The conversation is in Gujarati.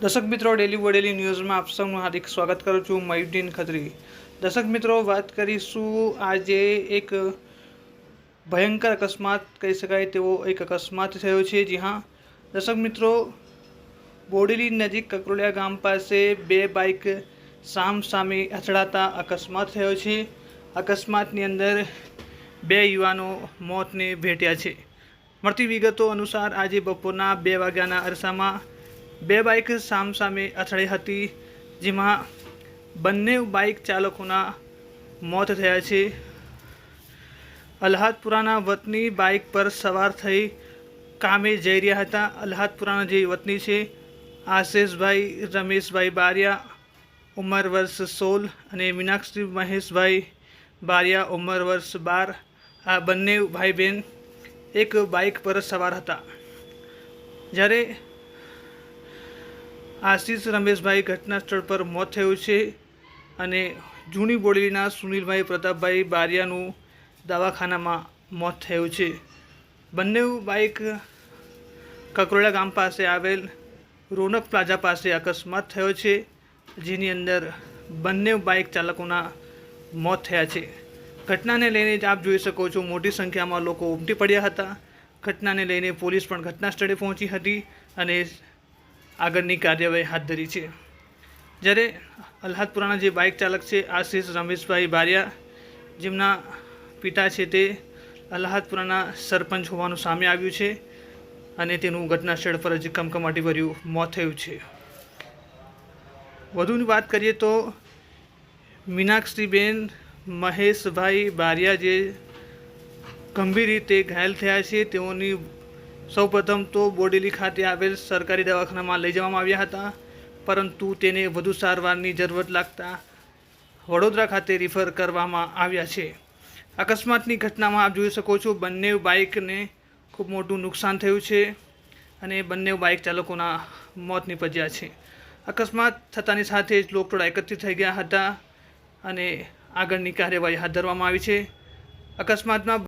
દર્શક મિત્રો ડેલી વડેલી ન્યૂઝમાં આપ સૌનું હાર્દિક સ્વાગત કરું છું મયુદ્દીન ખત્રી. દર્શક મિત્રો, વાત કરીશું આજે એક ભયંકર અકસ્માત, કહી શકાય તેવો એક અકસ્માત થયો છે. જી હા, દર્શક મિત્રો, બોડેલી નજીક કકરોલિયા ગામ પાસે બે બાઇક સામ સામે અથડાતા અકસ્માત થયો છે. અકસ્માતની અંદર બે યુવાનો મોતને ભેટ્યા છે. મળતી વિગતો અનુસાર આજે બપોરના બે વાગ્યાના અરસામાં બે બાઇક સામસામે અથડાઈ હતી, જેમાં બંને બાઇક ચાલકોના મોત થયા છે. અલ્હાદપુરાના વતની બાઇક પર સવાર થઈ કામે જઈ રહ્યા હતા. અલ્હાદપુરાના જે વતની છે, આશિષભાઈ, રમેશભાઈ બારિયા, ઉંમર વર્ષ સોળ અને મીનાક્ષી મહેશભાઈ બારિયા, ઉંમર વર્ષ બાર, આ બંને ભાઈ બહેન એક બાઇક પર સવાર હતા. જ્યારે આશીષ રમેશભાઈ ઘટના સ્થળ પર મોત થયું છે અને જૂની બોડેલીના સુનિલભાઈ પ્રતાપભાઈ બારિયાનું દવાખાનામાં મોત થયું છે. બંને બાઇક કકરોડા ગામ પાસે આવેલ રોનક પ્લાઝા પાસે અકસ્માત થયો છે, જેની અંદર બંને બાઇક ચાલકોના મોત થયા છે. ઘટનાને લઈને જ આપ જોઈ શકો છો, મોટી સંખ્યામાં લોકો ઉમટી પડ્યા હતા. ઘટનાને લઈને પોલીસ પણ ઘટના સ્થળે પહોંચી હતી અને આગળની કાર્યવાહી હાથ ધરી છે. જ્યારે અલ્હાદપુરાના જે બાઇક ચાલક છે, આશીષ રમેશભાઈ બારિયા, જેમના પિતા છે તે અલ્હાદપુરાના સરપંચ હોવાનું સામે આવ્યું છે અને તેનું ઘટના સ્થળ પર જ કમકમાટી ભર્યું મોત થયું છે. વધુની વાત કરીએ તો મીનાક્ષીબેન મહેશભાઈ બારિયા જે ગંભીર રીતે ઘાયલ થયા છે, તેઓની સૌપ્રથમ તો બોડેલી ખાતે આવેલ સરકારી દવાખાનામાં લઈ જવામાં આવ્યા હતા, પરંતુ તેને વધુ સારવારની જરૂરત લાગતા વડોદરા ખાતે રિફર કરવામાં આવ્યા છે. અકસ્માતની ઘટનામાં આપ જોઈ શકો છો, બંને બાઇકને ખૂબ મોટું નુકસાન થયું છે અને બંને બાઇક ચાલકોના મોત નીપજ્યા છે. અકસ્માત થતાની સાથે જ લોકટોળા એકત્રિત થઈ ગયા હતા અને આગળની કાર્યવાહી હાથ ધરવામાં આવી છે. અકસ્માતમાં